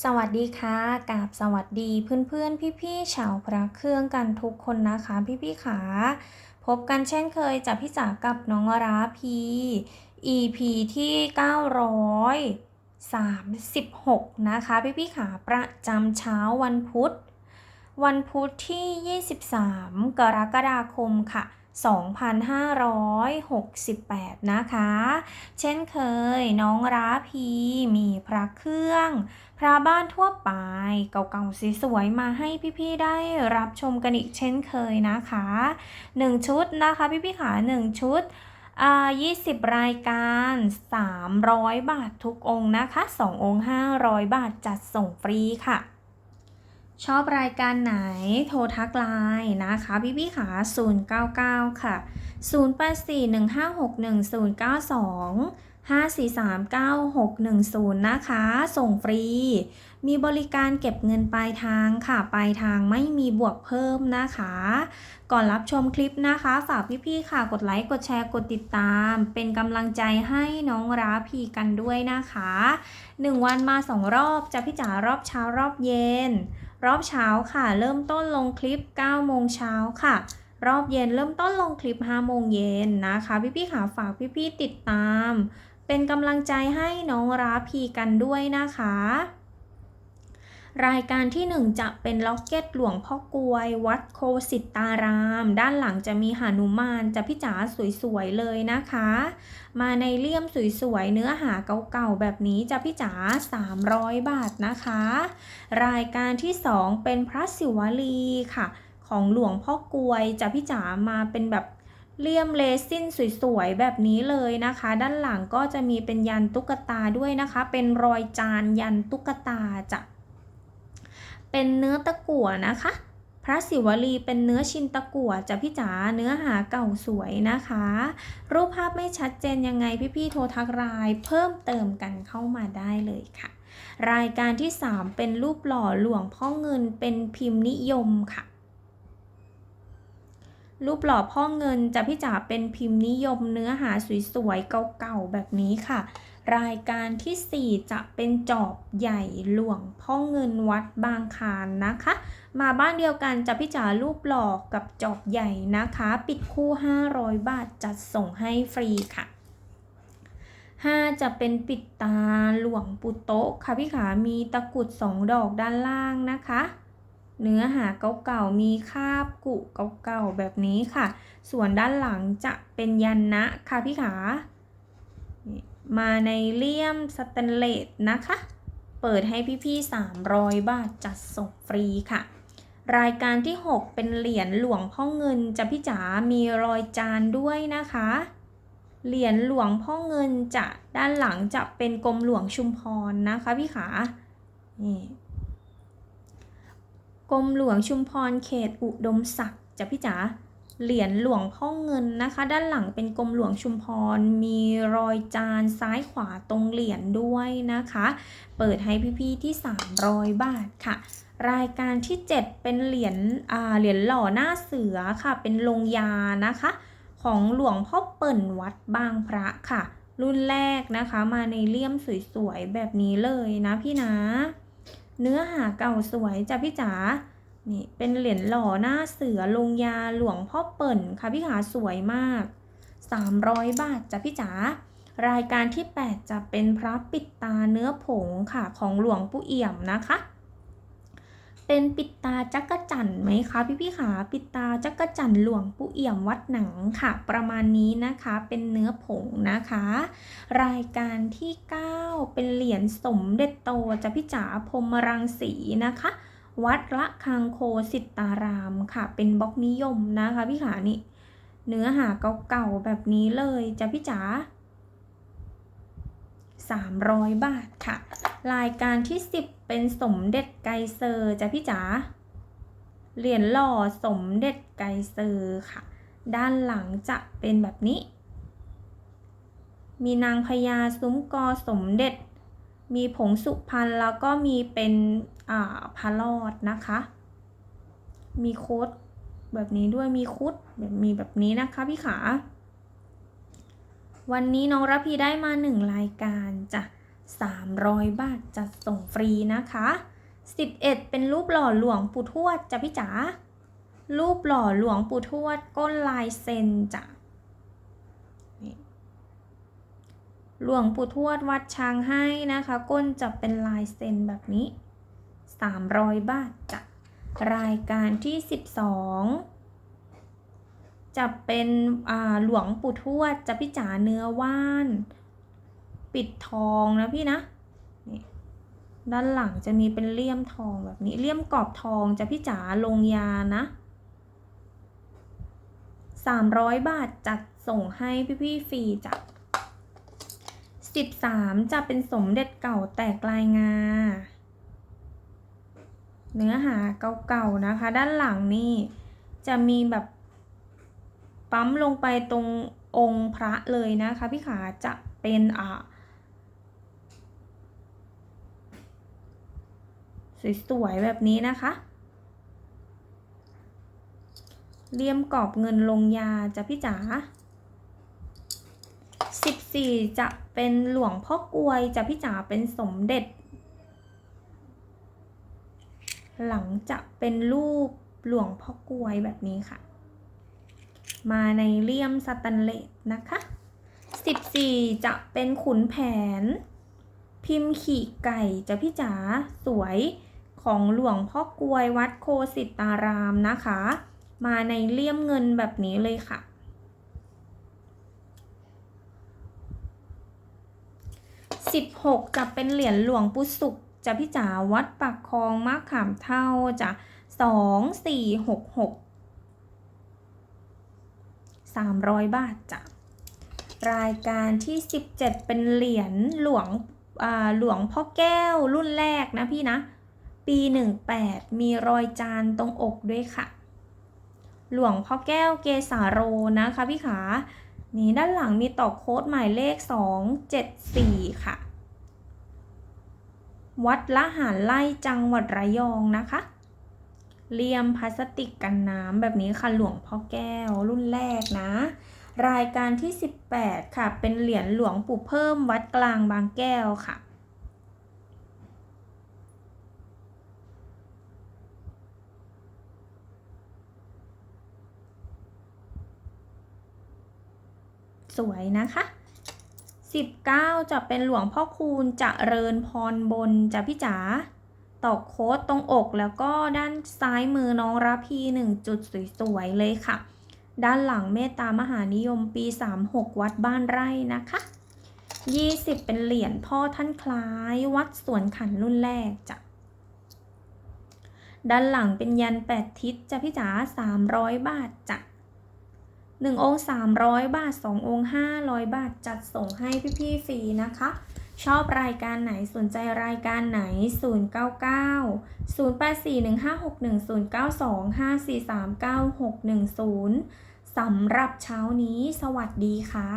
สวัสดีค่ะกับสวัสดีเพื่อนๆ พี่ๆชาวพระเครื่องกันทุกคนนะคะพี่ๆขาพบกันเช่นเคยจากพี่จ๋ากับน้องราพี EP ที่ 936 นะคะพี่ๆขาประจำเช้าวันพุธ วันพุธที่ 23 กรกฎาคมค่ะ 2568 นะคะ เช่นเคยน้องราพีมีพระเครื่อง พระบ้านทั่วไป เก่าๆสวยๆมาให้พี่ๆได้รับชมกันอีกเช่นเคยนะคะ 1 ชุดนะคะพี่ๆขา1 ชุดอ่า20รายการ 300 บาททุกองค์นะคะ 2 องค์ 500 บาทจัดส่งฟรีค่ะ ชอบรายการไหนโทรทักไลน์นะคะพี่พี่ขา099 ค่ะ 0841561092 5439610 นะคะ ส่งฟรี มีบริการเก็บเงินปลายทางค่ะ ปลายทางไม่มีบวกเพิ่มนะคะ ก่อนรับชมคลิปนะคะ ฝากพี่ๆค่ะ กดไลค์ กดแชร์ กดติดตาม เป็นกำลังใจให้น้องราพีกันด้วยนะคะ 1 วันมา 2 รอบจะพี่จ๋ารอบเช้ารอบเย็น รอบเช้าค่ะ เริ่มต้นลงคลิป 9 โมงเช้าค่ะ รอบเย็นเริ่มต้นลงคลิป 5 โมงเย็นนะคะ พี่ๆค่ะฝากพี่ๆติดตาม เป็นกำลังใจให้น้องราพีกันด้วยนะคะ รายการที่ 1 จะเป็นล็อกเก็ตหลวงพ่อกลวย วัดโคสิตตาราม ด้านหลังจะมีหานุมานจะพี่จ๋าสวยๆเลยนะคะ มาในเลี่ยมสวยๆเนื้อหาเก่าๆแบบนี้จะพี่จ๋า300 บาทนะคะ รายการที่ 2 เป็นพระศิวลีค่ะ ของหลวงพ่อกลวยจะพี่จ๋ามาเป็นแบบเลี่ยมเลซินสวยๆ แบบนี้เลยนะคะ ด้านหลังก็จะมีเป็นยันตุ๊กตาด้วยนะคะ เป็นรอยจานยันตุ๊กตาจะ เป็นเนื้อตะกั่วนะคะ พระศิวลีเป็นเนื้อชินตะกั่วจะพี่จ๋าเนื้อหาเก่าสวยนะคะ รูปภาพไม่ชัดเจนยังไงพี่ๆโทรทักไลน์เพิ่มเติมกันเข้ามาได้เลยค่ะ รายการที่ 3 เป็นรูปหล่อหลวงพ่อเงินเป็นพิมพ์นิยมค่ะรูปหล่อพ่อเงินจะพี่จ๋าเป็นพิมพ์นิยมเนื้อหาสวยๆเก่าๆแบบนี้ค่ะ รายการทีสี่ 4 จะเป็นจอบใหญ่หลวงพ่อเงินวัดบางคานนะคะ มาบ้านเดียวกันจะพี่จ๋ารูปหลอกกับจอบใหญ่นะคะ ปิดคู่ 500 บาทจัดส่งให้ฟรีค่ะ 5 จะเป็นปิดตาหลวงปุโตะค่ะพี่ขามีตะกุด 2 ดอกด้านล่างนะคะเนื้อหาเก่าๆ มีคาบกุเก่าๆ แบบนี้ค่ะ ส่วนด้านหลังจะเป็นยันนะค่ะพี่ขา มาในเลี่ยมสแตนเลสนะคะ เปิดให้พี่ๆ 300 บาทจัดส่งฟรีค่ะ รายการที่ 6 เป็นเหรียญหลวงพ่อเงินจะพี่จ๋ามีรอยจานด้วยนะคะ เหรียญหลวงพ่อเงินจะด้านหลังจะเป็นกรมหลวงชุมพรนะคะพี่ขา นี่กรมหลวงชุมพรเขตอุดมศักดิ์จะพี่จ๋า เหรียญหลวงพ่อเงินนะคะ ด้านหลังเป็นกรมหลวงชุมพร มีรอยจานซ้ายขวาตรงเหรียญด้วยนะคะ เปิดให้พี่ๆที่ 300 บาทค่ะ รายการที่ 7 เป็นเหรียญอ่าเหรียญหล่อหน้าเสือค่ะ เป็นลงยานะคะ ของหลวงพ่อเปิ่นวัดบางพระค่ะ รุ่นแรกนะคะ มาในเลี่ยมสวยๆแบบนี้เลยนะพี่นะ เนื้อหาเก่าสวยจ้ะพี่จ๋า นี่เป็นเหรียญหล่อหน้าเสือลงยาหลวงพ่อเปิ่นค่ะพี่ขาสวยมาก 300 บาทจ้ะพี่จ๋ารายการที่ 8 จะเป็นพระปิดตาเนื้อผงค่ะของหลวงปู่เอี่ยมนะคะ เป็นปิดตาจักรจั่นไหมคะพี่พี่ขาปิดตาจักรจั่นหลวงปู่เอี่ยมวัดหนังค่ะ ประมาณนี้นะคะเป็นเนื้อผงนะคะ รายการที่ 9 เป็นเหรียญสมเด็จโตจะพี่จ๋าพรมรังสีนะคะ วัดละคังโคสิตารามค่ะ เป็นบล็อกนิยมนะคะพี่ขานี่ เนื้อหาเก่าๆแบบนี้เลยจะพี่จ๋า300 บาทค่ะ รายการที่ 10 เป็นสมเด็จไกเซอร์จะพี่จ๋า เหรียญหล่อสมเด็จไกเซอร์ค่ะ ด้านหลังจะเป็นแบบนี้ มีนางพญาซุ้มกอสมเด็จ มีผงสุพรรณแล้วก็มีเป็น อ่าพระรอดนะคะ มีโค้ดแบบนี้ด้วยมีคุดแบบมีแบบนี้นะคะพี่ขา วันนี้น้องรพีได้มาหนึ่งรายการจ้ะ300 บาทจัดส่งฟรีนะคะ 11 เป็นรูปหล่อหลวงปู่ทวดจ้ะพี่จ๋ารูปหล่อหลวงปู่ทวดก้นลายเซ็นจ้ะหลวงปู่ทวดวัดช้างให้นะคะ ก้นจะเป็นลายเซ็นแบบนี้ 300 บาทจ้ะรายการที่ 12 จะเป็นหลวงปู่ทวดจะพี่จ๋าเนื้อว่าน ปิดทองนะพี่นะนี่ด้านหลังจะมีเป็นเลี่ยมทองแบบนี้เลี่ยมกรอบทองจะพี่จ๋าลงยานะ300 บาทจัดส่งให้พี่ๆฟรีจ้ะ13 จะเป็นสมเด็จเก่าแตกลายงา เนื้อหาเก่าๆนะคะ ด้านหลังนี่จะมีแบบปั๊มลงไปตรงองค์พระเลยนะคะพี่ขาจะเป็นอ่าสวยๆแบบนี้นะคะ เลี่ยมกรอบเงินลงยาจะพี่จ๋า14 จะเป็นหลวงพ่อกลวยจะพี่จ๋าเป็นสมเด็จ หลังจะเป็นรูปหลวงพ่อกวยแบบนี้ค่ะ มาในเลี่ยมสแตนเลสนะคะ 14 จะเป็นขุนแผน พิมพ์ขี่ไก่จะพี่จ๋าสวยของหลวงพ่อกวยวัดโคสิตารามนะคะ มาในเลี่ยมเงินแบบนี้เลยค่ะ 16 จะเป็นเหรียญหลวงปู่สุข จะพี่จ๋าวัดปากคลองมะขามเท่าจะ2 4 6 6 300บาทจ้ะรายการที่ 17 เป็นเหรียญหลวงหลวงพ่อแก้วรุ่นแรกนะพี่นะ ปี 18 มีรอยจานตรงอกด้วยค่ะ หลวงพ่อแก้วเกสาโรนะคะพี่ขา นี่ด้านหลังมีต่อโค้ดหมายเลข 274 ค่ะ วัดละหารไล่จังหวัดระยองนะคะเลี่ยมพลาสติกกันน้ำแบบนี้ค่ะหลวงพ่อแก้วรุ่นแรกนะ รายการที่ 18 ค่ะ เป็นเหรียญหลวงปู่เพิ่มวัดกลางบางแก้วค่ะ สวยนะคะ 19 จะเป็นหลวงพ่อคูณจเจริญพรบนจะพี่จ๋าตอกโค้ดตรงอกแล้วก็ด้านซ้ายมือน้องรับพีหนึ่งจุดสวยๆเลยค่ะ ด้านหลังเมตตามหานิยมปี 36 วัดบ้านไร่นะคะ 20 เป็นเหรียญพ่อท่านคล้ายวัดสวนขันรุ่นแรกจ้ะด้านหลังเป็นยัน 8 ทิศจ้ะพี่จ๋า300 บาทจ้ะ 1 องค์ 300 บาท 2 องค์ 500 บาท จัดส่งให้พี่ๆฟรีนะคะ ชอบรายการไหนสนใจรายการไหน 099 0841561092 5439610 สำหรับเช้านี้ สวัสดีค่ะ